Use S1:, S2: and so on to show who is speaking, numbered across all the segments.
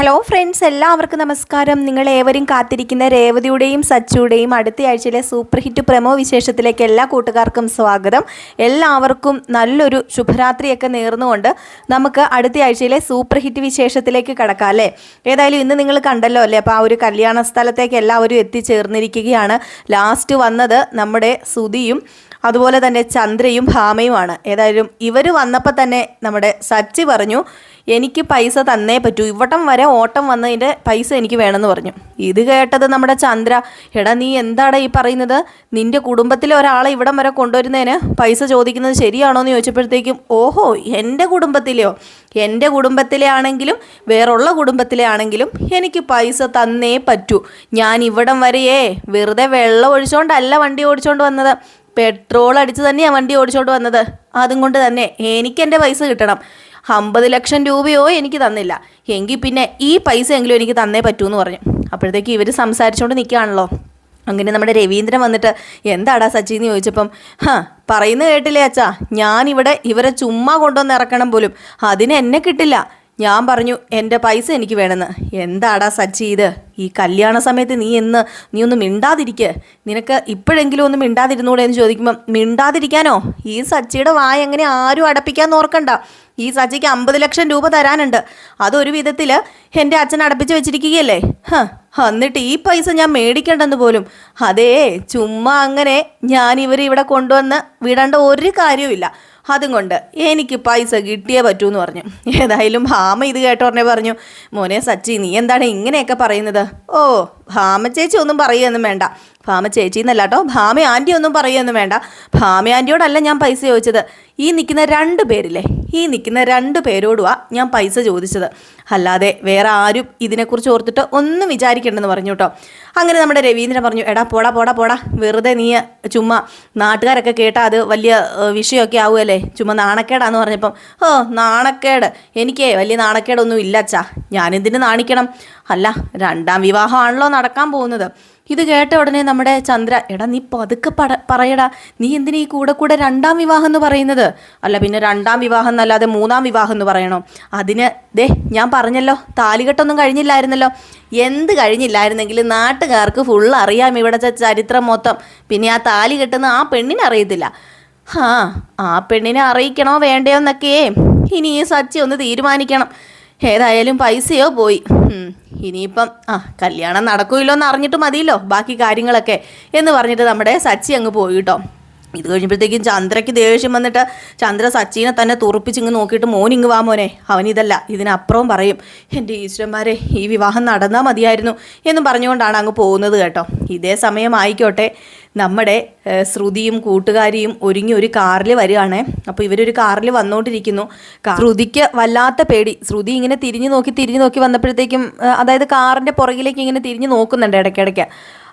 S1: Hello friends എല്ലാവർക്കും നമസ്കാരം. നിങ്ങൾ ഏവരും കാത്തിരിക്കുന്ന രേവതിയുടെയും സച്ചുടേയും അടുത്ത ആഴ്ചയിലെ സൂപ്പർ ഹിറ്റ് പ്രമോ വിശേഷത്തിലേക്ക് എല്ലാ കൂട്ടുകാർക്കും സ്വാഗതം. എല്ലാവർക്കും നല്ലൊരു ശുഭരാത്രിയൊക്കെ നേർന്നുകൊണ്ട് നമുക്ക് അടുത്ത ആഴ്ചയിലെ സൂപ്പർ ഹിറ്റ് വിശേഷത്തിലേക്ക് കടക്കാം അല്ലേ? ഏതായാലും ഇന്ന് നിങ്ങൾ കണ്ടല്ലോ അല്ലേ? അപ്പോൾ ആ ഒരു കല്യാണ സ്ഥലത്തേക്ക് എല്ലാവരും എത്തിച്ചേർന്നിരിക്കുകയാണ്. ലാസ്റ്റ് വന്നത് നമ്മുടെ സുതിയും അതുപോലെ തന്നെ ചന്ദ്രയും ഭാമയുമാണ്. ഏതായാലും ഇവർ വന്നപ്പോൾ തന്നെ നമ്മുടെ സച്ചി പറഞ്ഞു എനിക്ക് പൈസ തന്നേ പറ്റൂ. ഇവട്ടം വരെ ഓട്ടം വന്നതിന്റെ പൈസ എനിക്ക് വേണമെന്ന് പറഞ്ഞു. ഇത് കേട്ടത് നമ്മുടെ ചന്ദ്ര എടാ നീ എന്താടാ ഈ പറയുന്നത്? നിന്റെ കുടുംബത്തിലെ ഒരാളെ ഇവിടം വരെ കൊണ്ടുവരുന്നതിന് പൈസ ചോദിക്കുന്നത് ശരിയാണോ എന്ന് ചോദിച്ചപ്പോഴത്തേക്കും ഓഹോ എന്റെ കുടുംബത്തിലെയോ? എന്റെ കുടുംബത്തിലെ ആണെങ്കിലും വേറുള്ള കുടുംബത്തിലെ ആണെങ്കിലും എനിക്ക് പൈസ തന്നേ പറ്റൂ. ഞാൻ ഇവിടം വരെയേ വെറുതെ വെള്ളം ഒഴിച്ചുകൊണ്ടല്ല വണ്ടി ഓടിച്ചുകൊണ്ട് വന്നത്. പെട്രോൾ അടിച്ച് തന്നെയാണ് വണ്ടി ഓടിച്ചോണ്ട് വന്നത്. അതും കൊണ്ട് തന്നെ എനിക്ക് എന്റെ പൈസ കിട്ടണം. അമ്പത് ലക്ഷം രൂപയോ എനിക്ക് തന്നില്ല. എങ്കിൽ പിന്നെ ഈ പൈസ എങ്കിലും എനിക്ക് തന്നേ പറ്റൂ എന്ന് പറഞ്ഞു. അപ്പോഴത്തേക്ക് ഇവർ സംസാരിച്ചുകൊണ്ട് നിൽക്കുകയാണല്ലോ അങ്ങനെ നമ്മുടെ രവീന്ദ്രൻ വന്നിട്ട് എന്താടാ സച്ചി? എന്ന് ചോദിച്ചപ്പം ഹാ പറയുന്ന കേട്ടില്ലേ അച്ഛാ? ഞാനിവിടെ ഇവരെ ചുമ്മാ കൊണ്ടുവന്ന് ഇറക്കണം പോലും. അതിന് എന്നെ കിട്ടില്ല. ഞാൻ പറഞ്ഞു എന്റെ പൈസ എനിക്ക് വേണമെന്ന്. എന്താടാ സച്ചി ഇത്? ഈ കല്യാണ സമയത്ത് നീ എന്ന് നീ ഒന്ന് മിണ്ടാതിരിക്കുക നിനക്ക് ഇപ്പോഴെങ്കിലും ഒന്ന് മിണ്ടാതിരുന്നൂടെ? എന്ന് ചോദിക്കുമ്പം മിണ്ടാതിരിക്കാനോ? ഈ സച്ചിയുടെ വായ എങ്ങനെ ആരും അടപ്പിക്കാൻ ഓർക്കണ്ട. ഈ സച്ചിക്ക് അമ്പത് ലക്ഷം രൂപ തരാനുണ്ട്. അതൊരു വിധത്തിൽ എന്റെ അച്ഛൻ അടപ്പിച്ച് വെച്ചിരിക്കുകയല്ലേ? എന്നിട്ട് ഈ പൈസ ഞാൻ മേടിക്കേണ്ടെന്ന് പോലും. അതേ ചുമ്മാ അങ്ങനെ ഞാൻ ഇവർ ഇവിടെ കൊണ്ടുവന്ന് വിടേണ്ട ഒരു കാര്യവുമില്ല. അതും കൊണ്ട് എനിക്ക് പൈസ കിട്ടിയേ പറ്റൂ എന്ന് പറഞ്ഞു. ഏതായാലും ഭാമ ഇത് കേട്ടോറിനെ പറഞ്ഞു മോനെ സച്ചി നീ എന്താണ് ഇങ്ങനെയൊക്കെ പറയുന്നത്? ഓ ഭാമ ചേച്ചി ഒന്നും പറയുകയൊന്നും വേണ്ട. ഭാമ ചേച്ചി എന്നല്ല കേട്ടോ ഭാമ ആന്റി ഒന്നും പറയുകയൊന്നും വേണ്ട. ഭാമ ആന്റിയോടല്ല ഞാൻ പൈസ ചോദിച്ചത്. ഈ നിൽക്കുന്ന രണ്ട് പേരില്ലേ ഈ നിൽക്കുന്ന രണ്ട് പേരോടുവാ ഞാൻ പൈസ ചോദിച്ചത്. അല്ലാതെ വേറെ ആരും ഇതിനെക്കുറിച്ച് ഓർത്തിട്ട് ഒന്നും വിചാരിക്കേണ്ടെന്ന് പറഞ്ഞു കേട്ടോ. അങ്ങനെ നമ്മുടെ രവീന്ദ്രൻ പറഞ്ഞു എടാ പോടാ പോടാ പോടാ വെറുതെ നീ ചുമ്മാ നാട്ടുകാരൊക്കെ കേട്ടാൽ അത് വലിയ വിഷയമൊക്കെ ആവുമല്ലേ ചുമ്മാ നാണക്കേടാന്ന് പറഞ്ഞപ്പം ഓ നാണക്കേട്. എനിക്കേ വലിയ നാണക്കേടൊന്നും ഇല്ല അച്ഛാ. ഞാനെന്തിന് നാണിക്കണം? അല്ല രണ്ടാം വിവാഹമാണല്ലോ നടക്കാൻ പോകുന്നത്. ഇത് കേട്ട ഉടനെ നമ്മുടെ ചന്ദ്ര എടാ നീ പതുക്കെ പട പറയടാ നീ എന്തിനാ ഈ കൂടെ കൂടെ രണ്ടാം വിവാഹം എന്ന് പറയുന്നത്? അല്ല പിന്നെ രണ്ടാം വിവാഹം എന്നല്ലാതെ മൂന്നാം വിവാഹം എന്ന് പറയണോ? അതിന് ദേ ഞാൻ പറഞ്ഞല്ലോ താലികെട്ടൊന്നും കഴിഞ്ഞില്ലായിരുന്നല്ലോ. എന്ത് കഴിഞ്ഞില്ലായിരുന്നെങ്കിലും നാട്ടുകാർക്ക് ഫുൾ അറിയാം ഇവിടുത്തെ ചരിത്രം മൊത്തം. പിന്നെ ആ താലി കെട്ടുന്ന ആ പെണ്ണിനെ അറിയത്തില്ല. ആ ആ പെണ്ണിനെ അറിയിക്കണോ വേണ്ടയോ എന്നൊക്കെ ഇനി ഈ സച്ചി ഒന്ന് തീരുമാനിക്കണം. ഏതായാലും പൈസയോ പോയി. ഇനിയിപ്പം ആ കല്യാണം നടക്കൂല്ലോ എന്ന് അറിഞ്ഞിട്ട് മതിയല്ലോ ബാക്കി കാര്യങ്ങളൊക്കെ എന്ന് പറഞ്ഞിട്ട് നമ്മുടെ സച്ചി അങ്ങ് പോയി കേട്ടോ ഇത് കഴിഞ്ഞപ്പോഴത്തേക്കും ചന്ദ്രയ്ക്ക് ദേഷ്യം വന്നിട്ട് ചന്ദ്ര സച്ചിനെ തന്നെ തുറപ്പിച്ച് ഇങ്ങ് നോക്കിയിട്ട് മോൻ ഇങ്ങ് വാ മോനെ. അവനിതല്ല ഇതിനപ്പുറവും പറയും എന്റെ ഈശ്വരന്മാരെ ഈ വിവാഹം നടന്നാൽ മതിയായിരുന്നു എന്നും പറഞ്ഞുകൊണ്ടാണ് അങ്ങ് പോകുന്നത് കേട്ടോ. ഇതേ സമയമായിക്കോട്ടെ നമ്മുടെ ഏഹ്, ശ്രുതിയും കൂട്ടുകാരിയും ഒരുങ്ങി ഒരു കാറിൽ വരികയാണ്. അപ്പോൾ ഇവരൊരു കാറിൽ വന്നുകൊണ്ടിരിക്കുന്നു ശ്രുതിക്ക് വല്ലാത്ത പേടി. ശ്രുതി ഇങ്ങനെ തിരിഞ്ഞു നോക്കി തിരിഞ്ഞു നോക്കി വന്നപ്പോഴത്തേക്കും അതായത് കാറിന്റെ പുറകിലേക്ക് ഇങ്ങനെ തിരിഞ്ഞു നോക്കുന്നുണ്ട് ഇടയ്ക്കിടയ്ക്ക്.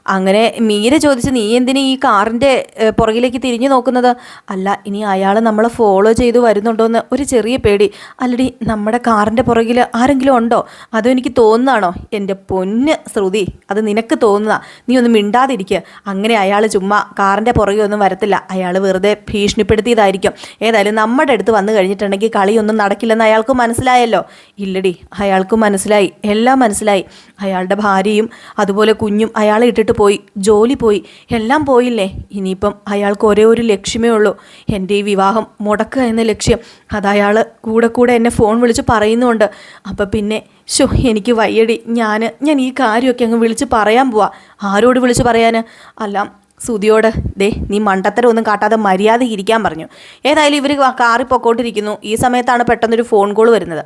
S1: അങ്ങനെ മീര ചോദിച്ചു നീ എന്തിനു ഈ കാറിന്റെ പുറകിലേക്ക് തിരിഞ്ഞു നോക്കുന്നത്? അല്ല ഇനി അയാൾ നമ്മളെ ഫോളോ ചെയ്ത് വരുന്നുണ്ടോ എന്ന് ഒരു ചെറിയ പേടി. അല്ലടി നമ്മുടെ കാറിന്റെ പുറകിൽ ആരെങ്കിലും ഉണ്ടോ? അതോ എനിക്ക് തോന്നുന്നതാണോ? എന്റെ പൊന്ന് ശ്രുതി അത് നിനക്ക് തോന്നുന്നതാ. നീ ഒന്ന് മിണ്ടാതിരിക്കുക അങ്ങനെ അയാൾ ചുമ്മാ കാറിന്റെ പുറകെ ഒന്നും വരത്തില്ല. അയാൾ വെറുതെ ഭീഷണിപ്പെടുത്തിയതായിരിക്കും. ഏതായാലും നമ്മുടെ അടുത്ത് വന്നു കഴിഞ്ഞിട്ടുണ്ടെങ്കിൽ കളിയൊന്നും നടക്കില്ലെന്ന് അയാൾക്ക് മനസ്സിലായല്ലോ. ഇല്ലടി അയാൾക്ക് മനസ്സിലായി. എല്ലാം മനസ്സിലായി. അയാളുടെ ഭാര്യയും അതുപോലെ കുഞ്ഞും അയാളെ ഇട്ടിട്ട് പോയി ജോലി പോയി. എല്ലാം പോയില്ലേ? ഇനിയിപ്പം അയാൾക്ക് ഒരേ ഒരു ലക്ഷ്യമേ ഉള്ളൂ. എന്റെ ഈ വിവാഹം മുടക്കുക എന്ന ലക്ഷ്യം. അത് അയാൾ കൂടെ കൂടെ എന്നെ ഫോൺ വിളിച്ച് പറയുന്നുണ്ട്. അപ്പം പിന്നെ ഷോ എനിക്ക് വയ്യടി. ഞാൻ ഞാൻ ഈ കാര്യമൊക്കെ അങ്ങ് വിളിച്ച് പറയാൻ പോവാ. ആരോട് വിളിച്ച് പറയാൻ അല്ല സുതിയോട് ദേ നീ മണ്ടത്തരം ഒന്നും കാട്ടാതെ മര്യാദ ഇരിക്കാൻ പറഞ്ഞു. ഏതായാലും ഇവർ കാറിൽ പൊക്കോട്ടിരിക്കുന്നു ഈ സമയത്താണ് പെട്ടെന്നൊരു ഫോൺ കോൾ വരുന്നത്.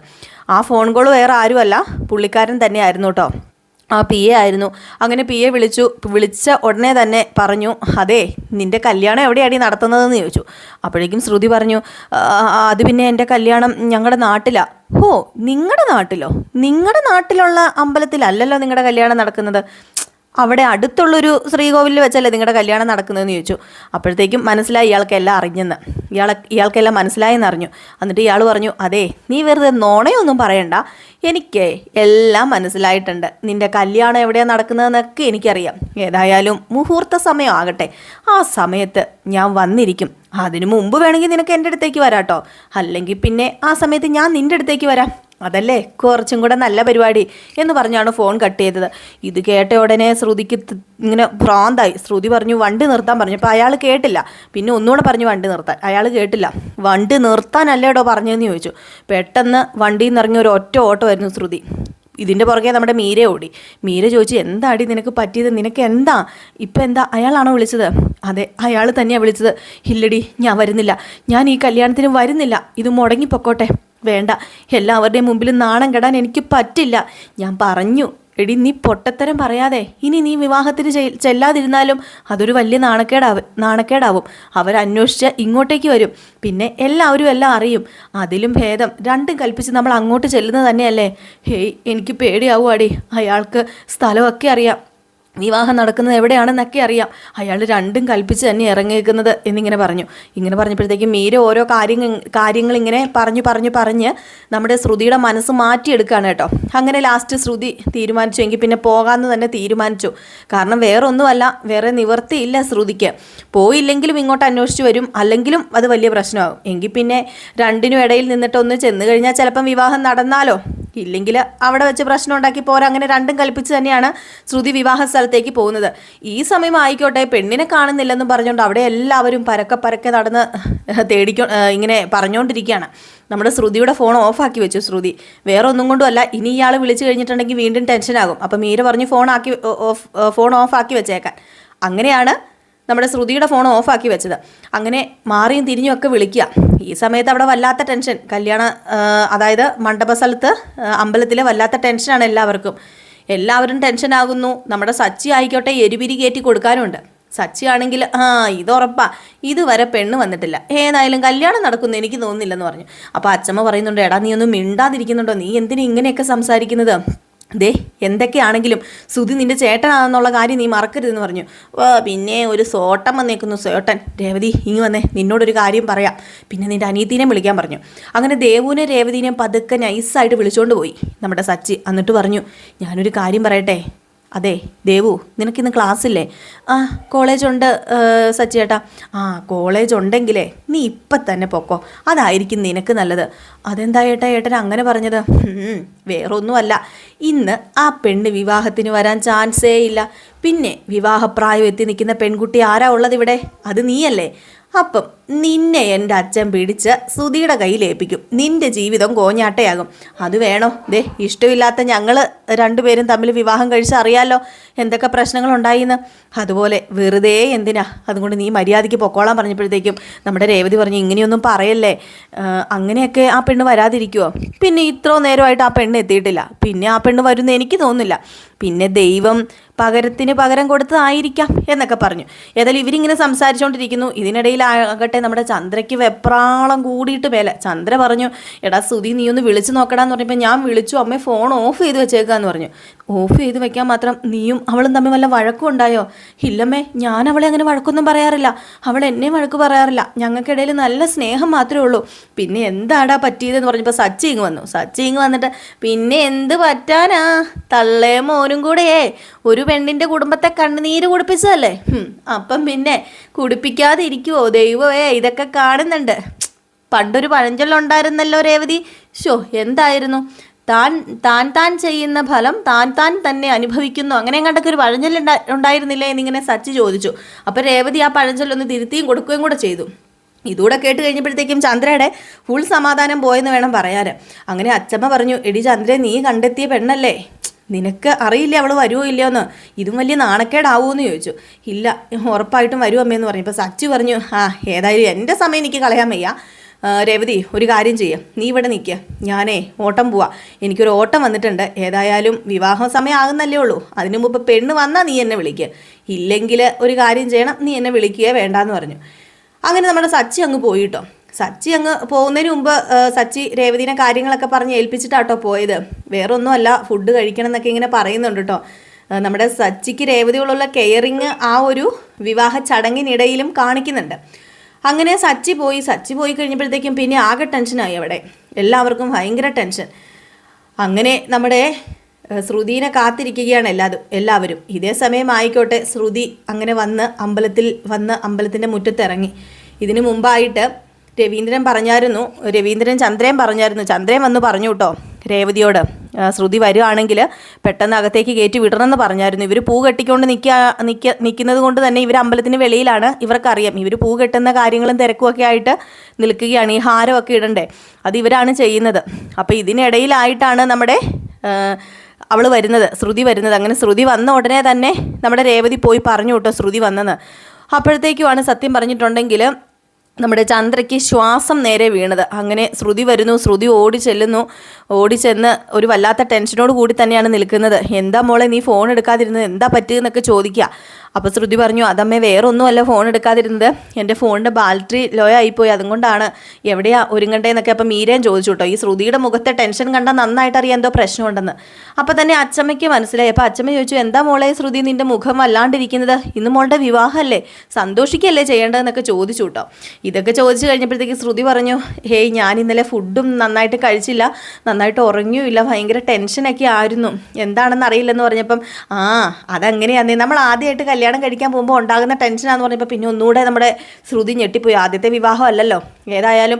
S1: ആ ഫോൺ കോൾ വേറെ ആരുമല്ല പുള്ളിക്കാരൻ തന്നെയായിരുന്നു കേട്ടോ ആ പി എ ആയിരുന്നു. അങ്ങനെ പി എ വിളിച്ചു. വിളിച്ച ഉടനെ തന്നെ പറഞ്ഞു അതെ നിന്റെ കല്യാണം എവിടെയാണ് നടത്തുന്നതെന്ന് ചോദിച്ചു. അപ്പോഴേക്കും ശ്രുതി പറഞ്ഞു "ആ, അത് പിന്നെ എന്റെ കല്യാണം ഞങ്ങളുടെ നാട്ടിലാണ് ഓ നിങ്ങളുടെ നാട്ടിലോ? നിങ്ങളുടെ നാട്ടിലുള്ള അമ്പലത്തിലല്ലല്ലോ നിങ്ങളുടെ കല്യാണം നടക്കുന്നത്? അവിടെ അടുത്തുള്ളൊരു ശ്രീകോവിലിൽ വെച്ചല്ലേ നിങ്ങളുടെ കല്യാണം നടക്കുന്നതെന്ന് ചോദിച്ചു. അപ്പോഴത്തേക്കും മനസ്സിലായി ഇയാൾക്കെല്ലാം അറിഞ്ഞെന്ന്. ഇയാളെ ഇയാൾക്കെല്ലാം മനസ്സിലായെന്ന് അറിഞ്ഞു. എന്നിട്ട് ഇയാൾ പറഞ്ഞു അതെ നീ വെറുതെ നോണയൊന്നും പറയണ്ട. എനിക്ക് എല്ലാം മനസ്സിലായിട്ടുണ്ട്. നിന്റെ കല്യാണം എവിടെയാണ് നടക്കുന്നതെന്നൊക്കെ എനിക്കറിയാം. ഏതായാലും മുഹൂർത്ത സമയം ആകട്ടെ. ആ സമയത്ത് ഞാൻ വന്നിരിക്കും. അതിനു മുമ്പ് വേണമെങ്കിൽ നിനക്ക് എന്റെ അടുത്തേക്ക് വരാട്ടോ. അല്ലെങ്കിൽ പിന്നെ ആ സമയത്ത് ഞാൻ നിന്റെ അടുത്തേക്ക് വരാം. അതല്ലേ? കുറച്ചും കൂടെ നല്ല പരിപാടി എന്ന് പറഞ്ഞാണ് ഫോൺ കട്ട് ചെയ്തത്. ഇത് കേട്ട ഉടനെ ശ്രുതിക്ക് ഇങ്ങനെ ഭ്രാന്തായി. ശ്രുതി പറഞ്ഞു വണ്ടി നിർത്താൻ പറഞ്ഞു. അപ്പോൾ അയാൾ കേട്ടില്ല. പിന്നെ ഒന്നുകൂടെ പറഞ്ഞു വണ്ടി നിർത്താൻ. അയാൾ കേട്ടില്ല. വണ്ടി നിർത്താനല്ലേടോ പറഞ്ഞതെന്ന് ചോദിച്ചു. പെട്ടെന്ന് വണ്ടിയിൽ നിന്ന് ഒരു ഒറ്റ ഓട്ടമായിരുന്നു ശ്രുതി. ഇതിന്റെ പുറകെ നമ്മുടെ മീര ഓടി. മീര ചോദിച്ചു എന്താടി നിനക്ക് പറ്റിയത്? നിനക്ക് എന്താ? ഇപ്പം എന്താ? അയാളാണോ വിളിച്ചത്? അതെ അയാൾ തന്നെയാണ് വിളിച്ചത്. ഇല്ലടി ഞാൻ വരുന്നില്ല. ഞാൻ ഈ കല്യാണത്തിന് വരുന്നില്ല. ഇത് മുടങ്ങിപ്പൊക്കോട്ടെ വേണ്ട. എല്ലാവരുടെയും മുമ്പിൽ നാണം കെടാൻ എനിക്ക് പറ്റില്ല. ഞാൻ പറഞ്ഞു എടി നീ പൊട്ടത്തരം പറയാതെ ഇനി നീ വിവാഹത്തിന് ചെല്ലാതിരുന്നാലും അതൊരു വലിയ നാണക്കേടാവും നാണക്കേടാവും. അവരന്വേഷിച്ച് ഇങ്ങോട്ടേക്ക് വരും. പിന്നെ എല്ലാവരും എല്ലാം അറിയും. അതിലും ഭേദം. രണ്ടും കൽപ്പിച്ച് നമ്മൾ അങ്ങോട്ട് ചെല്ലുന്നത് തന്നെയല്ലേ? ഹേയ് എനിക്ക് പേടിയാവും അടി അയാൾക്ക് സ്ഥലമൊക്കെ അറിയാം. വിവാഹം നടക്കുന്നത് എവിടെയാണെന്നൊക്കെ അറിയാം. അയാൾ രണ്ടും കൽപ്പിച്ച് തന്നെ ഇറങ്ങിയേക്കുന്നത് എന്നിങ്ങനെ പറഞ്ഞു. ഇങ്ങനെ പറഞ്ഞപ്പോഴത്തേക്കും മീര ഓരോ കാര്യങ്ങൾ കാര്യങ്ങൾ ഇങ്ങനെ പറഞ്ഞു പറഞ്ഞു പറഞ്ഞ് നമ്മുടെ ശ്രുതിയുടെ മനസ്സ് മാറ്റിയെടുക്കുകയാണ് കേട്ടോ. അങ്ങനെ ലാസ്റ്റ് ശ്രുതി തീരുമാനിച്ചു എങ്കിൽ പിന്നെ പോകാമെന്ന് തന്നെ തീരുമാനിച്ചു. കാരണം വേറെ ഒന്നുമല്ല വേറെ നിവർത്തിയില്ല ശ്രുതിക്ക്. പോയില്ലെങ്കിലും ഇങ്ങോട്ട് അന്വേഷിച്ച് വരും. അല്ലെങ്കിലും അത് വലിയ പ്രശ്നമാകും. എങ്കിൽ പിന്നെ രണ്ടിനും ഇടയിൽ നിന്നിട്ടൊന്ന് ചെന്ന് കഴിഞ്ഞാൽ ചിലപ്പം വിവാഹം നടന്നാലോ? ഇല്ലെങ്കിൽ അവിടെ വെച്ച് പ്രശ്നം ഉണ്ടാക്കി പോരാ. അങ്ങനെ രണ്ടും കൽപ്പിച്ച് തന്നെയാണ് ശ്രുതി വിവാഹ സ്ഥലത്തേക്ക് പോകുന്നത്. ഈ സമയം ആയിക്കോട്ടെ പെണ്ണിനെ കാണുന്നില്ലെന്നും പറഞ്ഞുകൊണ്ട് അവിടെ എല്ലാവരും പരക്കെ പരക്കെ നടന്ന് തേടിക്കോ ഇങ്ങനെ പറഞ്ഞുകൊണ്ടിരിക്കുകയാണ്. നമ്മുടെ ശ്രുതിയുടെ ഫോൺ ഓഫാക്കി വെച്ചു ശ്രുതി. വേറെ ഒന്നും കൊണ്ടുമല്ല ഇനി ഇയാൾ വിളിച്ചു കഴിഞ്ഞിട്ടുണ്ടെങ്കിൽ വീണ്ടും ടെൻഷനാകും അപ്പം മീര പറഞ്ഞു ഫോൺ ആക്കി ഓഫ് ഫോൺ ഓഫാക്കി വെച്ചേക്കാൻ. അങ്ങനെയാണ് നമ്മുടെ ശ്രുതിയുടെ ഫോൺ ഓഫാക്കി വെച്ചത്. അങ്ങനെ മാറിയും തിരിഞ്ഞും ഒക്കെ വിളിക്കുക. ഈ സമയത്ത് അവിടെ വല്ലാത്ത ടെൻഷൻ കല്യാണ അതായത് മണ്ഡപ സ്ഥലത്ത് അമ്പലത്തിലെ വല്ലാത്ത ടെൻഷനാണ് എല്ലാവർക്കും. എല്ലാവരും ടെൻഷൻ ആകുന്നു. നമ്മുടെ സച്ചി ആയിക്കോട്ടെ എരിപിരി കയറ്റി കൊടുക്കാനുണ്ട്. സച്ചി ആണെങ്കിൽ ആ ഇത് ഉറപ്പാ. ഇതുവരെ പെണ്ണ് വന്നിട്ടില്ല. ഏതായാലും കല്യാണം നടക്കുന്നു എനിക്ക് തോന്നുന്നില്ലെന്ന് പറഞ്ഞു. അപ്പോൾ അച്ചമ്മ പറയുന്നുണ്ട് എടാ നീ ഒന്നും മിണ്ടാതിരിക്കുന്നുണ്ടോ? നീ എന്തിനാ ഇങ്ങനെയൊക്കെ സംസാരിക്കുന്നത്? ദേ എന്തൊക്കെയാണെങ്കിലും. സുധി നിന്റെ ചേട്ടനാണെന്നുള്ള കാര്യം നീ മറക്കരുതെന്ന് പറഞ്ഞു. പിന്നെ ഒരു സോട്ടം വന്നേക്കുന്നു സോട്ടൻ. രേവതി ഇങ്ങ് വന്നേ നിന്നോടൊരു കാര്യം പറയാം. പിന്നെ നിന്റെ അനീതിനെ വിളിക്കാൻ പറഞ്ഞു. അങ്ങനെ ദേവുവിനെ രേവതിനെയും പതുക്കെ നൈസായിട്ട് വിളിച്ചുകൊണ്ട് പോയി. നമ്മുടെ സച്ചി എന്നിട്ട് പറഞ്ഞു ഞാനൊരു കാര്യം പറയട്ടെ. അതെ ദേവു നിനക്കിന്ന് ക്ലാസ് ഇല്ലേ ആ കോളേജുണ്ട് സച്ചിയേട്ടാ. ആ കോളേജ് ഉണ്ടെങ്കിലേ നീ ഇപ്പം തന്നെ പൊക്കോ. അതായിരിക്കും നിനക്ക് നല്ലത്. അതെന്താ ഏട്ടാ ഏട്ടൻ അങ്ങനെ പറഞ്ഞത്? വേറെ വേറൊന്നുമല്ല. ഇന്ന് ആ പെണ്ണ് വിവാഹത്തിന് വരാൻ ചാൻസേ ഇല്ല. പിന്നെ വിവാഹപ്രായം എത്തി നിൽക്കുന്ന പെൺകുട്ടി ആരാ ഉള്ളത് ഇവിടെ അത് നീയല്ലേ? അപ്പം നിന്നെ എന്റെ അച്ഛൻ പിടിച്ച് സുധിയുടെ കയ്യിൽ ഏൽപ്പിക്കും. നിന്റെ ജീവിതം കോഞ്ഞാട്ടയാകും. അത് വേണോ? ദേ ഇഷ്ടമില്ലാത്ത ഞങ്ങൾ രണ്ടുപേരും തമ്മിൽ വിവാഹം കഴിച്ച് അറിയാലോ എന്തൊക്കെ പ്രശ്നങ്ങൾ ഉണ്ടായിന്ന് അതുപോലെ വെറുതെ എന്തിനാ? അതുകൊണ്ട് നീ മര്യാദയ്ക്ക് പൊക്കോളാൻ പറഞ്ഞപ്പോഴത്തേക്കും നമ്മുടെ രേവതി പറഞ്ഞു ഇങ്ങനെയൊന്നും പറയല്ലേ. അങ്ങനെയൊക്കെ ആ പെണ്ണ് വരാതിരിക്കുമോ പിന്നെ ഇത്രോ നേരമായിട്ട് ആ പെണ്ണ് എത്തിയിട്ടില്ല. പിന്നെ ആ പെണ്ണ് വരുന്ന എനിക്ക് തോന്നുന്നില്ല. പിന്നെ ദൈവം പകരത്തിന് പകരം കൊടുത്തതായിരിക്കാം എന്നൊക്കെ പറഞ്ഞു. ഏതായാലും ഇവരിങ്ങനെ സംസാരിച്ചുകൊണ്ടിരിക്കുന്നു ഇതിനിടയിലാകട്ടെ നമ്മുടെ ചന്ദ്രയ്ക്ക് വെപ്രാളം കൂടിയിട്ട് മേലെ. ചന്ദ്ര പറഞ്ഞു എടാ സുധി നീ ഒന്ന് വിളിച്ചു നോക്കടാന്ന് പറഞ്ഞപ്പോൾ ഞാൻ വിളിച്ചു. അമ്മ ഫോൺ ഓഫ് ചെയ്ത് വെച്ചേക്കാന്ന് പറഞ്ഞു. ഓഫ് ചെയ്ത് വെക്കാൻ മാത്രം നീയും അവളും തമ്മിൽ വല്ല വഴക്കും ഉണ്ടായോ? ഇല്ലമ്മേ ഞാൻ അവളെ അങ്ങനെ വഴക്കൊന്നും പറയാറില്ല. അവൾ എന്നെ വഴക്ക് പറയാറില്ല. ഞങ്ങൾക്കിടയിൽ നല്ല സ്നേഹം മാത്രമേ ഉള്ളൂ. പിന്നെ എന്താടാ പറ്റിയതെന്ന് പറഞ്ഞപ്പോൾ സച്ചിങ് വന്നു. സച്ചിങ് വന്നിട്ട് പിന്നെ എന്ത് പറ്റാനാ? തള്ളേ മോനും കൂടെയേ. ഒരു പെണ്ണിന്റെ കുടുംബത്തെ കണ്ണുനീര് കുടിപ്പിച്ചതല്ലേ? അപ്പം പിന്നെ കുടിപ്പിക്കാതെ ഇരിക്കുവോ ദൈവമേ ഇതൊക്കെ കാണുന്നുണ്ട്. പണ്ടൊരു പഴഞ്ചൊല്ലുണ്ടായിരുന്നല്ലോ രേവതി. ഷോ എന്തായിരുന്നു? താൻ താൻ താൻ ചെയ്യുന്ന ഫലം താൻ താൻ തന്നെ അനുഭവിക്കുന്നു. അങ്ങനെ കണ്ടൊക്കെ ഒരു പഴഞ്ചൊല്ല ഉണ്ടായിരുന്നില്ലേ എന്നിങ്ങനെ സച്ചി ചോദിച്ചു. അപ്പോൾ രേവതി ആ പഴഞ്ചൊല്ലൊന്ന് തിരുത്തിയും കൊടുക്കുകയും കൂടെ ചെയ്തു. ഇതൂടെ കേട്ട് കഴിഞ്ഞപ്പോഴത്തേക്കും ചന്ദ്രയുടെ ഫുൾ സമാധാനം പോയെന്ന് വേണം പറയാൻ അങ്ങനെ അച്ചമ്മ പറഞ്ഞു എടി ചന്ദ്രെ നീ കണ്ടെത്തിയ പെണ്ണല്ലേ? നിനക്ക് അറിയില്ല അവൾ വരുമോ ഇല്ലയോ എന്ന് ഇതും വലിയ നാണക്കേടാവുമെന്ന് ചോദിച്ചു. ഇല്ല ഉറപ്പായിട്ടും വരും അമ്മയെന്ന് പറഞ്ഞു. ഇപ്പോൾ സച്ചി പറഞ്ഞു ആ ഏതായാലും എന്റെ സമയം എനിക്ക് കളയാൻ വയ്യ. രേവതി ഒരു കാര്യം ചെയ്യാം. നീ ഇവിടെ നിൽക്കുക ഞാനേ ഓട്ടം പോവാ. എനിക്കൊരു ഓട്ടം വന്നിട്ടുണ്ട്. ഏതായാലും വിവാഹ സമയം ആകുന്നല്ലേ ഉള്ളൂ. അതിനു മുമ്പ് പെണ്ണ് വന്നാൽ നീ എന്നെ വിളിക്കുക ഇല്ലെങ്കിൽ ഒരു കാര്യം ചെയ്യണം. നീ എന്നെ വിളിക്കുക വേണ്ടാന്ന് പറഞ്ഞു. അങ്ങനെ നമ്മുടെ സച്ചി അങ്ങ് പോയിട്ടോ സച്ചി അങ്ങ് പോകുന്നതിന് മുമ്പ് സച്ചി രേവതിനെ കാര്യങ്ങളൊക്കെ പറഞ്ഞ് ഏൽപ്പിച്ചിട്ടാട്ടോ പോയത്. വേറെ ഒന്നുമല്ല ഫുഡ് കഴിക്കണം എന്നൊക്കെ ഇങ്ങനെ പറയുന്നുണ്ട് കേട്ടോ നമ്മുടെ സച്ചിക്ക് രേവതിയോടുള്ള കെയറിങ് ആ ഒരു വിവാഹ ചടങ്ങിനിടയിലും കാണിക്കുന്നുണ്ട്. അങ്ങനെ സച്ചി പോയി. സച്ചി പോയി കഴിഞ്ഞപ്പോഴത്തേക്കും പിന്നെ ആകെ ടെൻഷനായി അവിടെ. എല്ലാവർക്കും ഭയങ്കര ടെൻഷൻ. അങ്ങനെ നമ്മുടെ ശ്രുതിനെ കാത്തിരിക്കുകയാണ് എല്ലാതും എല്ലാവരും. ഇതേ സമയം ആയിക്കോട്ടെ ശ്രുതി അങ്ങനെ വന്ന് അമ്പലത്തിൽ വന്ന് അമ്പലത്തിന്റെ മുറ്റത്തിറങ്ങി. ഇതിനു മുമ്പായിട്ട് രവീന്ദ്രൻ പറഞ്ഞായിരുന്നു രവീന്ദ്രൻ ചന്ദ്രൻ പറഞ്ഞായിരുന്നു ചന്ദ്രൻ വന്ന് പറഞ്ഞു കേട്ടോ രേവതിയോട്. ശ്രുതി വരുവാണെങ്കിൽ പെട്ടെന്ന് അകത്തേക്ക് കയറ്റി വിടണമെന്ന് പറഞ്ഞായിരുന്നു. ഇവർ പൂ കെട്ടിക്കൊണ്ട് നിൽക്കുക നിൽക്ക നിൽക്കുന്നത് കൊണ്ട് തന്നെ ഇവർ അമ്പലത്തിന് വെളിയിലാണ്. ഇവർക്കറിയാം ഇവർ പൂ കെട്ടുന്ന കാര്യങ്ങളും തിരക്കുമൊക്കെ ആയിട്ട് നിൽക്കുകയാണ് ഈ ഹാരമൊക്കെ ഇടണ്ടേ. അത് ഇവരാണ് ചെയ്യുന്നത്. അപ്പോൾ ഇതിനിടയിലായിട്ടാണ് നമ്മുടെ അവൾ വരുന്നത് ശ്രുതി വരുന്നത്. അങ്ങനെ ശ്രുതി വന്ന ഉടനെ തന്നെ നമ്മുടെ രേവതി പോയി പറഞ്ഞു കേട്ടോ ശ്രുതി വന്നെന്ന്. അപ്പോഴത്തേക്കുമാണ് സത്യം പറഞ്ഞിട്ടുണ്ടെങ്കിൽ നമ്മുടെ ചന്ദ്രയ്ക്ക് ശ്വാസം നേരെ വീണത്. അങ്ങനെ ശ്രുതി വരുന്നു ശ്രുതി ഓടി ചെല്ലുന്നു. ഓടി ചെന്ന് ഒരു വല്ലാത്ത ടെൻഷനോട് കൂടി തന്നെയാണ് നിൽക്കുന്നത്. എന്താ മോളെ നീ ഫോൺ എടുക്കാതിരുന്നത്? എന്താ പറ്റിയെന്നൊക്കെ ചോദിക്കുക. അപ്പോൾ ശ്രുതി പറഞ്ഞു അതമ്മേ വേറെ ഒന്നുമല്ല ഫോൺ എടുക്കാതിരുന്നത്. എന്റെ ഫോണിന്റെ ബാറ്ററി ലോ ആയിപ്പോയി. അതുകൊണ്ടാണ് എവിടെയാ ഒരുങ്ങണ്ടേന്നൊക്കെ അപ്പം മീരയും ചോദിച്ചു കേട്ടോ ഈ ശ്രുതിയുടെ മുഖത്തെ ടെൻഷൻ കണ്ടാൽ നന്നായിട്ട് അറിയാം എന്തോ പ്രശ്നമുണ്ടെന്ന്. അപ്പോൾ തന്നെ അച്ചമ്മയ്ക്ക് മനസ്സിലായി. അപ്പോൾ അച്ചമ്മ ചോദിച്ചു എന്താ മോളെ ശ്രുതി നിന്റെ മുഖം വല്ലാണ്ടിരിക്കുന്നത്? ഇന്ന് മോളുടെ വിവാഹമല്ലേ സന്തോഷിക്കല്ലേ ചെയ്യേണ്ടതെന്നൊക്കെ ചോദിച്ചു കേട്ടോ ഇതൊക്കെ ചോദിച്ചു കഴിഞ്ഞപ്പോഴത്തേക്ക് ശ്രുതി പറഞ്ഞു ഹേയ് ഞാൻ ഇന്നലെ ഫുഡും നന്നായിട്ട് കഴിച്ചില്ല. നന്നായിട്ട് ഉറങ്ങിയുമില്ല ഭയങ്കര ടെൻഷനൊക്കെ ആയിരുന്നു. എന്താണെന്ന് അറിയില്ലെന്ന് പറഞ്ഞപ്പം ആ അതങ്ങനെയാന്നേ. നമ്മൾ ആദ്യമായിട്ട് കല്യാണം കഴിക്കാൻ പോകുമ്പോൾ ഉണ്ടാകുന്ന ടെൻഷനാന്ന് പറഞ്ഞപ്പോൾ പിന്നെ ഒന്നുകൂടെ നമ്മുടെ ശ്രുതി ഞെട്ടിപ്പോയി. ആദ്യത്തെ വിവാഹം അല്ലല്ലോ. ഏതായാലും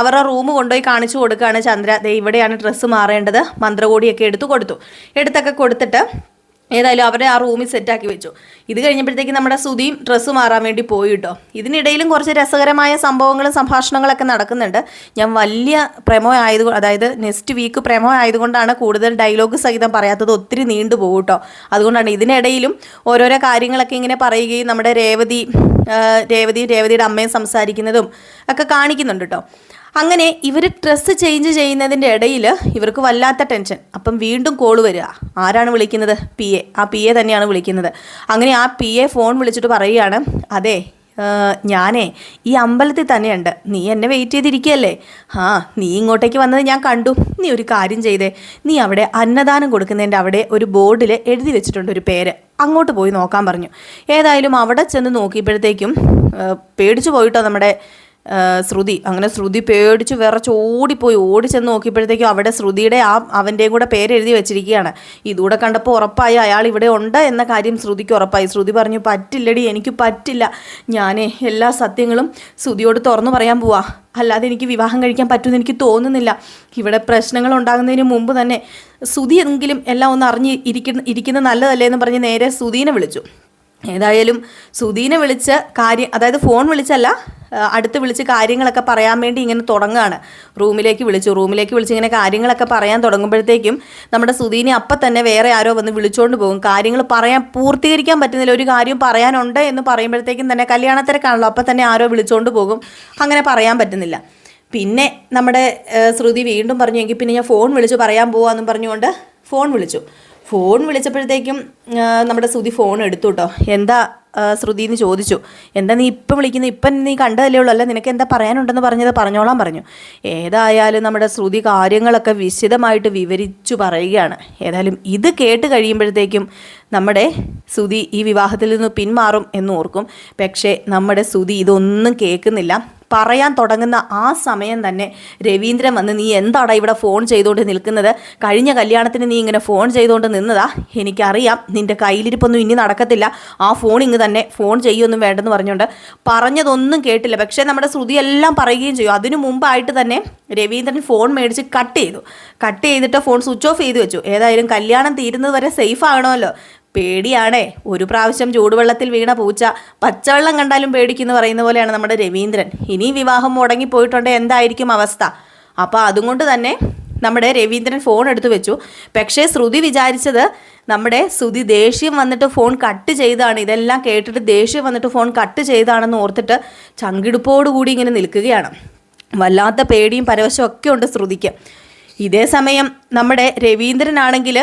S1: അവരുടെ റൂം കൊണ്ടുപോയി കാണിച്ചു കൊടുക്കുകയാണ് ചന്ദ്ര. ദേ ഇവിടെയാണ് ഡ്രസ്സ് മാറേണ്ടത്. മന്ത്രകോടിയൊക്കെ എടുത്തു കൊടുത്തു. എടുത്തൊക്കെ കൊടുത്തിട്ട് ഏതായാലും അവരെ ആ റൂമിൽ സെറ്റാക്കി വെച്ചു. ഇത് കഴിഞ്ഞപ്പോഴത്തേക്ക് നമ്മുടെ സുധിയും ഡ്രസ്സ് മാറാൻ വേണ്ടി പോയി കേട്ടോ ഇതിനിടയിലും കുറച്ച് രസകരമായ സംഭവങ്ങളും സംഭാഷണങ്ങളൊക്കെ നടക്കുന്നുണ്ട്. ഞാൻ വലിയ പ്രമോ ആയത് അതായത് നെക്സ്റ്റ് വീക്ക് പ്രമോ ആയതുകൊണ്ടാണ് കൂടുതൽ ഡയലോഗ് സഹിതം പറയാത്തത് ഒത്തിരി നീണ്ടു പോകും കേട്ടോ അതുകൊണ്ടാണ് ഇതിനിടയിലും ഓരോരോ കാര്യങ്ങളൊക്കെ ഇങ്ങനെ പറയുകയും നമ്മുടെ രേവതി ആ, രേവതി രേവതിയുടെ അമ്മയും സംസാരിക്കുന്നതും ഒക്കെ കാണിക്കുന്നുണ്ട് കേട്ടോ അങ്ങനെ ഇവർ ഡ്രസ്സ് ചേഞ്ച് ചെയ്യുന്നതിന്റെ ഇടയിൽ ഇവർക്ക് വല്ലാത്ത ടെൻഷൻ അപ്പം വീണ്ടും കോൾ വരിക. ആരാണ് വിളിക്കുന്നത്? പി എ ആ പി എ തന്നെയാണ് വിളിക്കുന്നത്. അങ്ങനെ ആ പി എ ഫോൺ വിളിച്ചിട്ട് പറയുകയാണ് അതെ ഞാനേ ഈ അമ്പലത്തിൽ തന്നെയുണ്ട്. നീ എന്നെ വെയിറ്റ് ചെയ്തിരിക്കുകയല്ലേ ആ നീ ഇങ്ങോട്ടേക്ക് വന്നത് ഞാൻ കണ്ടു. നീ ഒരു കാര്യം ചെയ്തേ. നീ അവിടെ അന്നദാനം കൊടുക്കുന്നതിന്റെ അവിടെ ഒരു ബോർഡിൽ എഴുതി വെച്ചിട്ടുണ്ട് ഒരു പേര്. അങ്ങോട്ട് പോയി നോക്കാൻ പറഞ്ഞു. ഏതായാലും അവിടെ ചെന്ന് നോക്കിയപ്പോഴത്തേക്കും പേടിച്ചു പോയിട്ടോ നമ്മുടെ ശ്രുതി. അങ്ങനെ ശ്രുതി പേടിച്ച് വിറച്ച് ഓടിപ്പോയി. ഓടി ചെന്ന് നോക്കിയപ്പോഴത്തേക്കും അവിടെ ശ്രുതിയുടെ ആ അവന്റെയും കൂടെ പേരെഴുതി വെച്ചിരിക്കുകയാണ്. ഇതൂടെ കണ്ടപ്പോൾ ഉറപ്പായി അയാൾ ഇവിടെ ഉണ്ട് എന്ന കാര്യം ശ്രുതിക്ക് ഉറപ്പായി. ശ്രുതി പറഞ്ഞു പറ്റില്ലടി എനിക്ക് പറ്റില്ല. ഞാനേ എല്ലാ സത്യങ്ങളും ശ്രുതിയോട് തുറന്നു പറയാൻ പോവാ. അല്ലാതെ എനിക്ക് വിവാഹം കഴിക്കാൻ പറ്റുമെന്ന് എനിക്ക് തോന്നുന്നില്ല. ഇവിടെ പ്രശ്നങ്ങൾ ഉണ്ടാകുന്നതിന് മുമ്പ് തന്നെ ശ്രുതി എങ്കിലും എല്ലാം ഒന്ന് അറിഞ്ഞ് ഇരിക്കുന്ന ഇരിക്കുന്നത് നല്ലതല്ലേ എന്ന് പറഞ്ഞ് നേരെ ശ്രുതിനെ വിളിച്ചു. ഏതായാലും സുധീനെ വിളിച്ച കാര്യം അതായത് ഫോൺ വിളിച്ചല്ല അടുത്ത് വിളിച്ച് കാര്യങ്ങളൊക്കെ പറയാൻ വേണ്ടി ഇങ്ങനെ തുടങ്ങുകയാണ് റൂമിലേക്ക് വിളിച്ചു. റൂമിലേക്ക് വിളിച്ച് ഇങ്ങനെ കാര്യങ്ങളൊക്കെ പറയാൻ തുടങ്ങുമ്പോഴത്തേക്കും നമ്മുടെ സുധീനെ അപ്പം തന്നെ വേറെ ആരോ വന്ന് വിളിച്ചുകൊണ്ട് പോകും. കാര്യങ്ങൾ പറയാൻ പൂർത്തീകരിക്കാൻ പറ്റുന്നില്ല. ഒരു കാര്യം പറയാനുണ്ട് എന്ന് പറയുമ്പോഴത്തേക്കും തന്നെ കല്യാണത്തിരക്കാണല്ലോ. അപ്പം തന്നെ ആരോ വിളിച്ചുകൊണ്ട് പോകും. അങ്ങനെ പറയാൻ പറ്റുന്നില്ല. പിന്നെ നമ്മുടെ ശ്രുതി വീണ്ടും പറഞ്ഞു എങ്കിൽ പിന്നെ ഞാൻ ഫോൺ വിളിച്ച് പറയാൻ പോവാന്നും പറഞ്ഞുകൊണ്ട് ഫോൺ വിളിച്ചു. ഫോൺ വിളിച്ചപ്പോഴത്തേക്കും നമ്മുടെ ശ്രുതി ഫോൺ എടുത്തു കേട്ടോ എന്താ ശ്രുതി എന്ന് ചോദിച്ചു. എന്താ നീ ഇപ്പം വിളിക്കുന്നത് ഇപ്പം നീ കണ്ടതല്ലേ ഉള്ളൂ. അല്ല നിനക്ക് എന്താ പറയാനുണ്ടെന്ന് പറഞ്ഞത്? പറഞ്ഞോളാം പറഞ്ഞു. ഏതായാലും നമ്മുടെ ശ്രുതി കാര്യങ്ങളൊക്കെ വിശദമായിട്ട് വിവരിച്ചു പറയുകയാണ്. ഏതായാലും ഇത് കേട്ട് കഴിയുമ്പോഴത്തേക്കും നമ്മുടെ ശ്രുതി ഈ വിവാഹത്തിൽ നിന്ന് പിന്മാറും എന്ന് ഓർക്കും. പക്ഷേ നമ്മുടെ ശ്രുതി ഇതൊന്നും കേൾക്കുന്നില്ല. പറയാൻ തുടങ്ങുന്ന ആ സമയം തന്നെ രവീന്ദ്രൻ വന്ന് നീ എന്താടാ ഇവിടെ ഫോൺ ചെയ്തുകൊണ്ട് നിൽക്കുന്നത്? കഴിഞ്ഞ കല്യാണത്തിന് നീ ഇങ്ങനെ ഫോൺ ചെയ്തുകൊണ്ട് നിന്നതാ? എനിക്കറിയാം നിന്റെ കയ്യിലിരിപ്പൊന്നും ഇനി നടക്കത്തില്ല. ആ ഫോൺ ഇങ്ങ് തന്നെ ഫോൺ ചെയ്യൊന്നും വേണ്ടെന്ന് പറഞ്ഞുകൊണ്ട് പറഞ്ഞതൊന്നും കേട്ടില്ല. പക്ഷേ നമ്മുടെ ശ്രുതി എല്ലാം പറയുകയും ചെയ്യും. അതിനു മുമ്പായിട്ട് തന്നെ രവീന്ദ്രൻ ഫോൺ മേടിച്ച് കട്ട് ചെയ്തു. കട്ട് ചെയ്തിട്ട് ഫോൺ സ്വിച്ച് ഓഫ് ചെയ്ത് വെച്ചു. ഏതായാലും കല്യാണം തീരുന്നത് വരെ സേഫ് ആകണമല്ലോ. പേടിയാണേ. ഒരു പ്രാവശ്യം ചൂടുവെള്ളത്തിൽ വീണ പൂച്ച പച്ചവെള്ളം കണ്ടാലും പേടിക്കുന്നു പറയുന്ന പോലെയാണ് നമ്മുടെ രവീന്ദ്രൻ. ഇനി വിവാഹം മുടങ്ങിപ്പോയിട്ടുണ്ടെങ്കിൽ എന്തായിരിക്കും അവസ്ഥ? അപ്പോൾ അതുകൊണ്ട് തന്നെ നമ്മുടെ രവീന്ദ്രൻ ഫോൺ എടുത്തു വെച്ചു. പക്ഷേ ശ്രുതി വിചാരിച്ചത് നമ്മുടെ ശ്രുതി ദേഷ്യം വന്നിട്ട് ഫോൺ കട്ട് ചെയ്താണ്. ഇതെല്ലാം കേട്ടിട്ട് ദേഷ്യം വന്നിട്ട് ഫോൺ കട്ട് ചെയ്താണെന്ന് ഓർത്തിട്ട് ചങ്കിടുപ്പോടുകൂടി ഇങ്ങനെ നിൽക്കുകയാണ്. വല്ലാത്ത പേടിയും പരവശവും ഒക്കെ ഉണ്ട് ശ്രുതിക്ക്. ഇതേ സമയം നമ്മുടെ രവീന്ദ്രനാണെങ്കിൽ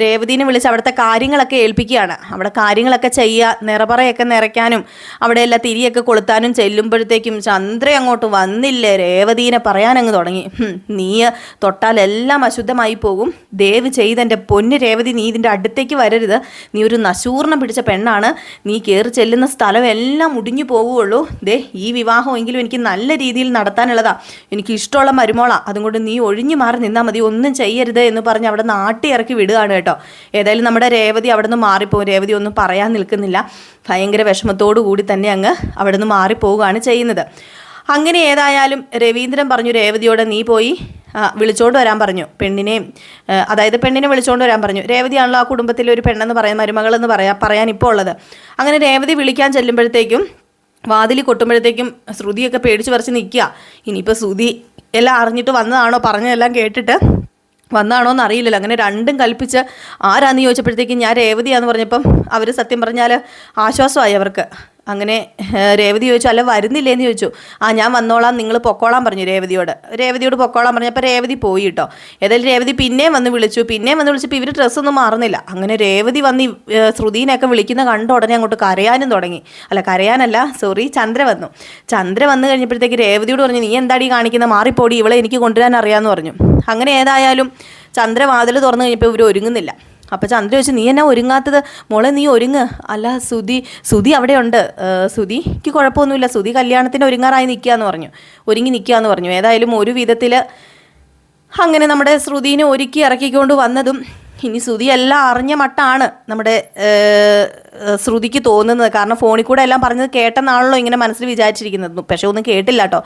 S1: രേവതിനെ വിളിച്ച് അവിടുത്തെ കാര്യങ്ങളൊക്കെ ഏൽപ്പിക്കുകയാണ്. അവിടെ കാര്യങ്ങളൊക്കെ ചെയ്യുക നിറപറയൊക്കെ നിറയ്ക്കാനും അവിടെ എല്ലാം തിരിയൊക്കെ കൊളുത്താനും ചെല്ലുമ്പോഴത്തേക്കും ചന്ദ്ര അങ്ങോട്ട് വന്നില്ലേ? രേവതീനെ പറയാനങ്ങ് തുടങ്ങി. നീ തൊട്ടാൽ എല്ലാം അശുദ്ധമായി പോകും. ദയവ് ചെയ്തെന്റെ പൊന്ന് രേവതി നീ ഇതിന്റെ അടുത്തേക്ക് വരരുത്. നീ ഒരു നശൂർണം പിടിച്ച പെണ്ണാണ്. നീ കയറി ചെല്ലുന്ന സ്ഥലം എല്ലാം മുടിഞ്ഞു പോവുകയുള്ളൂ. ദേ ഈ വിവാഹമെങ്കിലും എനിക്ക് നല്ല രീതിയിൽ നടത്താനുള്ളതാണ് എനിക്ക് ഇഷ്ടമുള്ള മരുമോളാണ് അതുകൊണ്ട് നീ ഒഴിഞ്ഞു മാറി നിന്നാൽ മതി. ഒന്നും ചെയ്യരുത്. എന്ന് പറഞ്ഞ് അവിടെ നാട്ടി ഇറക്കി വിടുകയാണ് കേട്ടോ. ഏതായാലും നമ്മുടെ രേവതി അവിടെ നിന്ന് മാറിപ്പോകും രേവതി ഒന്നും പറയാൻ നിൽക്കുന്നില്ല. ഭയങ്കര വിഷമത്തോടു കൂടി തന്നെ അങ്ങ് അവിടെ നിന്ന് മാറിപ്പോവുകയാണ് ചെയ്യുന്നത്. അങ്ങനെ ഏതായാലും രവീന്ദ്രൻ പറഞ്ഞു രേവതിയോട് നീ പോയി വിളിച്ചോണ്ട് വരാൻ പറഞ്ഞു. പെണ്ണിനെയും അതായത് പെണ്ണിനെ വിളിച്ചോണ്ട് വരാൻ പറഞ്ഞു. രേവതിയാണല്ലോ ആ കുടുംബത്തിലെ ഒരു പെണ്ണെന്ന് പറയാൻ മരുമകളെന്ന് പറയാ പറയാൻ ഇപ്പോൾ ഉള്ളത്. അങ്ങനെ രേവതി വിളിക്കാൻ ചെല്ലുമ്പോഴത്തേക്കും വാതിൽ കൊട്ടുമ്പോഴത്തേക്കും ശ്രുതിയൊക്കെ പേടിച്ച് പറിച്ച് നിൽക്കുക. ഇനിയിപ്പോൾ ശ്രുതി എല്ലാം അറിഞ്ഞിട്ട് വന്നതാണോ? പറഞ്ഞതെല്ലാം കേട്ടിട്ട് വന്നാണോ എന്ന് അറിയില്ലല്ലോ. അങ്ങനെ രണ്ടും കൽപ്പിച്ച് ആരാന്ന് ചോദിച്ചപ്പോഴത്തേക്കും ഞാൻ രേവതിയാന്ന് പറഞ്ഞപ്പം അവർ സത്യം പറഞ്ഞാൽ ആശ്വാസമായി അവർക്ക്. അങ്ങനെ രേവതി ചോദിച്ചു അല്ല വരുന്നില്ലേന്ന് ചോദിച്ചു. ആ ഞാൻ വന്നോളാം നിങ്ങൾ പൊക്കോളാൻ പറഞ്ഞു രേവതിയോട്. രേവതിയോട് പൊക്കോളാൻ പറഞ്ഞപ്പോൾ രേവതി പോയി കേട്ടോ ഏതായാലും രേവതി പിന്നെയും വന്ന് വിളിച്ചു പിന്നെയും വന്ന് വിളിച്ചപ്പോൾ ഇവർ ഡ്രസ്സൊന്നും മാറുന്നില്ല. അങ്ങനെ രേവതി വന്ന് ശ്രുതിനെയൊക്കെ വിളിക്കുന്ന കണ്ട ഉടനെ അങ്ങോട്ട് കരയാനും തുടങ്ങി. അല്ല കരയാനല്ല സോറി ചന്ദ്ര വന്നു. ചന്ദ്ര വന്നു കഴിഞ്ഞപ്പോഴത്തേക്ക് രേവതിയോട് പറഞ്ഞു നീ എന്താടി കാണിക്കുന്ന? മാറിപ്പോടി ഇവളെ എനിക്ക് കൊണ്ടുവരാൻ അറിയാമെന്ന് പറഞ്ഞു. അങ്ങനെ ഏതായാലും ചന്ദ്രവാതിൽ തുറന്നു കഴിഞ്ഞപ്പോൾ ഇവർ ഒരുങ്ങുന്നില്ല. അപ്പോൾ ചന്ദ്ര ചോദിച്ചു നീ എന്നാ ഒരുങ്ങാത്തത്? മോളെ നീ ഒരുങ്ങ്. അല്ല സുധി സുധി അവിടെയുണ്ട്. സുധിക്ക് കുഴപ്പമൊന്നുമില്ല. സുധി കല്യാണത്തിന് ഒരുങ്ങാറായി നിൽക്കുക എന്ന് പറഞ്ഞു. ഒരുങ്ങി നിൽക്കുക എന്ന് പറഞ്ഞു. ഏതായാലും ഒരു വിധത്തിൽ അങ്ങനെ നമ്മുടെ ശ്രുതിനെ ഒരുക്കി ഇറക്കിക്കൊണ്ട് വന്നതും ഇനി ശ്രുതി എല്ലാം അറിഞ്ഞ മട്ടാണ് നമ്മുടെ ശ്രുതിക്ക് തോന്നുന്നത്. കാരണം ഫോണിൽ കൂടെ എല്ലാം പറഞ്ഞത് കേട്ടെന്നാണല്ലോ ഇങ്ങനെ മനസ്സിൽ വിചാരിച്ചിരിക്കുന്നത്. പക്ഷെ ഒന്നും കേട്ടില്ല കേട്ടോ.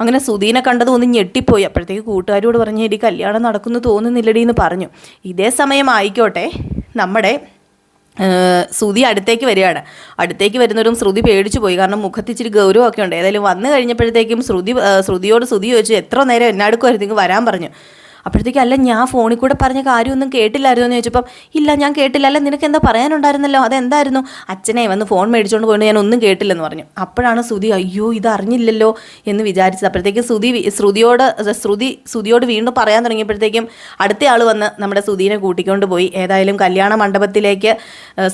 S1: അങ്ങനെ സുധീനെ കണ്ടത് ഒന്ന് ഞെട്ടിപ്പോയി. അപ്പോഴത്തേക്ക് കൂട്ടുകാരോട് പറഞ്ഞു എടി കല്യാണം നടക്കുന്നു തോന്നുന്നില്ലടി എന്ന് പറഞ്ഞു. ഇതേ സമയം ആയിക്കോട്ടെ നമ്മുടെ ശ്രുതി അടുത്തേക്ക് വരികയാണ്. അടുത്തേക്ക് വരുന്നവരും ശ്രുതി പേടിച്ചു പോയി. കാരണം മുഖത്ത് ഇച്ചിരി ഗൗരവമൊക്കെ ഉണ്ട്. ഏതായാലും വന്നു കഴിഞ്ഞപ്പോഴത്തേക്കും ശ്രുതി ശ്രുതിയോട് ശ്രുതി ചോദിച്ചു എത്ര നേരം എന്നാടുക്കുമായിരുന്നു വരാൻ പറഞ്ഞു. അപ്പോഴത്തേക്കും അല്ല ഞാൻ ഫോണിൽ കൂടെ പറഞ്ഞ കാര്യമൊന്നും കേട്ടില്ലായിരുന്നു എന്ന് ചോദിച്ചപ്പം ഇല്ല ഞാൻ കേട്ടില്ല. അല്ല നിനക്ക് എന്താ പറയാനുണ്ടായിരുന്നല്ലോ? അതെന്തായിരുന്നു? അച്ഛനെ വന്ന് ഫോൺ മേടിച്ചുകൊണ്ട് പോയിട്ട് ഞാൻ ഒന്നും കേട്ടില്ലെന്ന് പറഞ്ഞു. അപ്പോഴാണ് ശ്രുതി അയ്യോ ഇത് അറിഞ്ഞില്ലല്ലോ എന്ന് വിചാരിച്ചത്. അപ്പോഴത്തേക്കും ശ്രുതി ശ്രുതിയോട് ശ്രുതി ശ്രുതിയോട് വീണ്ടും പറയാൻ തുടങ്ങിയപ്പോഴത്തേക്കും അടുത്ത ആൾ വന്ന് നമ്മുടെ ശ്രുതിനെ കൂട്ടിക്കൊണ്ട് പോയി. ഏതായാലും കല്യാണ മണ്ഡപത്തിലേക്ക്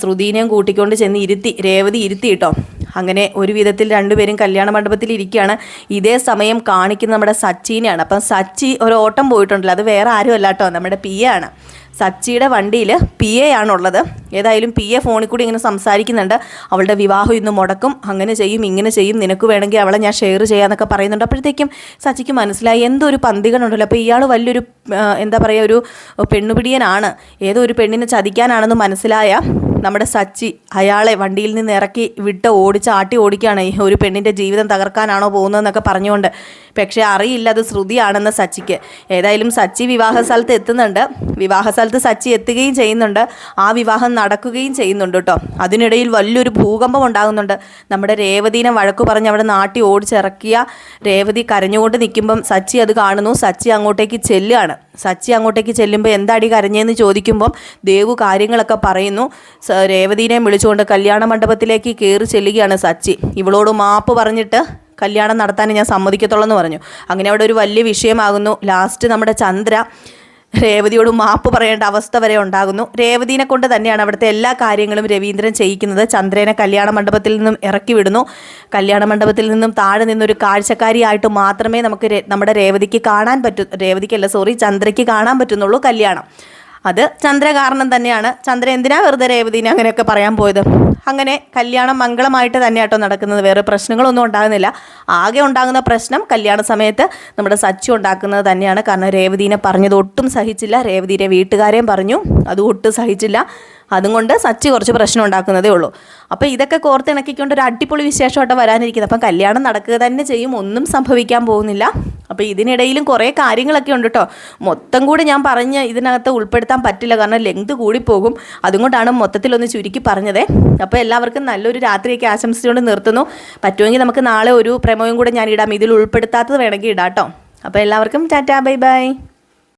S1: ശ്രുതിനെയും കൂട്ടിക്കൊണ്ട് ചെന്ന് ഇരുത്തി രേവതി ഇരുത്തി കേട്ടോ. അങ്ങനെ ഒരു വിധത്തിൽ രണ്ടുപേരും കല്യാണ മണ്ഡപത്തിൽ ഇരിക്കുകയാണ് ഇതേ സമയം കാണിക്കുന്ന നമ്മുടെ സച്ചിനെയാണ്. അപ്പം സച്ചി ഒരു ഓട്ടം പോയിട്ടുണ്ടല്ലോ. അത് വേറെ ആരും അല്ല കേട്ടോ നമ്മുടെ പി എ ആണ് സച്ചിയുടെ വണ്ടിയിൽ പി എ ആണുള്ളത് ഏതായാലും പി എ ഫോണിൽ കൂടി ഇങ്ങനെ സംസാരിക്കുന്നുണ്ട്. അവളുടെ വിവാഹം ഇന്ന് മുടക്കും. അങ്ങനെ ചെയ്യും ഇങ്ങനെ ചെയ്യും. നിനക്ക് വേണമെങ്കിൽ അവളെ ഞാൻ ഷെയർ ചെയ്യാന്നൊക്കെ പറയുന്നുണ്ട്. അപ്പോഴത്തേക്കും സച്ചിക്ക് മനസ്സിലായി എന്തൊരു ഒരു പന്തികനുണ്ടല്ലോ. അപ്പോൾ ഇയാൾ വലിയൊരു എന്താ പറയുക ഒരു പെണ്ണുപിടിയനാണ്. ഏതോ ഒരു പെണ്ണിനെ ചതിക്കാനാണെന്ന് മനസ്സിലായ നമ്മുടെ സച്ചി അയാളെ വണ്ടിയിൽ നിന്ന് ഇറക്കി വിട്ട് ഓടിച്ച് ആട്ടി ഓടിക്കുകയാണ്. ഒരു പെണ്ണിന്റെ ജീവിതം തകർക്കാനാണോ പോകുന്നതെന്നൊക്കെ പറഞ്ഞുകൊണ്ട്. പക്ഷേ അറിയില്ല അത് ശ്രുതിയാണെന്ന് സച്ചിക്ക്. ഏതായാലും സച്ചി വിവാഹ സ്ഥലത്ത് എത്തുന്നുണ്ട്. വിവാഹ സ്ഥലത്ത് സച്ചി എത്തുകയും ചെയ്യുന്നുണ്ട്. ആ വിവാഹം നടക്കുകയും ചെയ്യുന്നുണ്ട് കേട്ടോ. അതിനിടയിൽ വലിയൊരു ഭൂകമ്പം ഉണ്ടാകുന്നുണ്ട്. നമ്മുടെ രേവതീനെ വഴക്കു പറഞ്ഞ് അവിടെ നാട്ടി ഓടിച്ചിറക്കിയ രേവതി കരഞ്ഞുകൊണ്ട് നിൽക്കുമ്പം സച്ചി അത് കാണുന്നു. സച്ചി അങ്ങോട്ടേക്ക് ചെല്ലുകയാണ്. സച്ചി അങ്ങോട്ടേക്ക് ചെല്ലുമ്പോൾ എന്താടി കരഞ്ഞതെന്ന് ചോദിക്കുമ്പം ദേവു കാര്യങ്ങളൊക്കെ പറയുന്നു. രേവതീനെ വിളിച്ചുകൊണ്ട് കല്യാണ മണ്ഡപത്തിലേക്ക് കയറി ചെല്ലുകയാണ് സച്ചി. ഇവളോട് മാപ്പ് പറഞ്ഞിട്ട് കല്യാണം നടത്താൻ ഞാൻ സമ്മതിക്കത്തുള്ളൂ എന്ന് പറഞ്ഞു. അങ്ങനെ അവിടെ ഒരു വലിയ വിഷയമാകുന്നു. ലാസ്റ്റ് നമ്മുടെ ചന്ദ്ര രേവതിയോട് മാപ്പ് പറയേണ്ട അവസ്ഥ വരെ ഉണ്ടാകുന്നു. രേവതിനെ കൊണ്ട് തന്നെയാണ് അവിടുത്തെ എല്ലാ കാര്യങ്ങളും രവീന്ദ്രൻ ചെയ്യിക്കുന്നത്. ചന്ദ്രനെ കല്യാണ മണ്ഡപത്തിൽ നിന്നും ഇറക്കി വിടുന്നു. കല്യാണ മണ്ഡപത്തിൽ നിന്നും താഴെ നിന്നൊരു കാഴ്ചക്കാരിയായിട്ട് മാത്രമേ നമുക്ക് നമ്മുടെ രേവതിക്ക് കാണാൻ പറ്റൂ രേവതിക്കല്ല സോറി ചന്ദ്രയ്ക്ക് കാണാൻ പറ്റുന്നുള്ളൂ കല്യാണം. അത് ചന്ദ്ര കാരണം തന്നെയാണ്. ചന്ദ്ര എന്തിനാ വെറുതെ രേവതിനെ അങ്ങനെയൊക്കെ പറയാൻ പോയത്? അങ്ങനെ കല്യാണം മംഗളമായിട്ട് തന്നെ തന്നെയാട്ടോ നടക്കുന്നത്. വേറെ പ്രശ്നങ്ങളൊന്നും ഉണ്ടാകുന്നില്ല. ആകെ ഉണ്ടാകുന്ന പ്രശ്നം കല്യാണ സമയത്ത് നമ്മുടെ സച്ചു ഉണ്ടാക്കുന്നത് തന്നെയാണ്. കാരണം രേവതീനെ പറഞ്ഞത് ഒട്ടും സഹിച്ചില്ല. രേവതിയുടെ വീട്ടുകാരെയും പറഞ്ഞു. അത് ഒട്ടും സഹിച്ചില്ല. അതുകൊണ്ട് സച്ചി കുറച്ച് പ്രശ്നം ഉണ്ടാക്കുന്നതേ ഉള്ളൂ. അപ്പോൾ ഇതൊക്കെ കോർത്തിണക്കിക്കൊണ്ട് ഒരു അടിപൊളി വിശേഷമായിട്ട് വരാനിരിക്കുന്നത് അപ്പം കല്യാണം നടക്കുക തന്നെ ചെയ്യും. ഒന്നും സംഭവിക്കാൻ പോകുന്നില്ല. അപ്പോൾ ഇതിനിടയിലും കുറേ കാര്യങ്ങളൊക്കെ ഉണ്ട് കേട്ടോ മൊത്തം കൂടി ഞാൻ പറഞ്ഞ് ഇതിനകത്ത് ഉൾപ്പെടുത്താൻ പറ്റില്ല. കാരണം ലെങ്ത് കൂടിപ്പോകും. അതുകൊണ്ടാണ് മൊത്തത്തിലൊന്ന് ചുരുക്കി പറഞ്ഞതേ. അപ്പോൾ എല്ലാവർക്കും നല്ലൊരു രാത്രിയൊക്കെ ആശംസിച്ചുകൊണ്ട് നിർത്തുന്നു. പറ്റുമെങ്കിൽ നമുക്ക് നാളെ ഒരു പ്രമോയും കൂടെ ഞാൻ ഇടാം. ഇതിൽ ഉൾപ്പെടുത്താത്തത് വേണമെങ്കിൽ ഇടാം കേട്ടോ അപ്പോൾ എല്ലാവർക്കും ടാറ്റാ ബൈ ബൈ.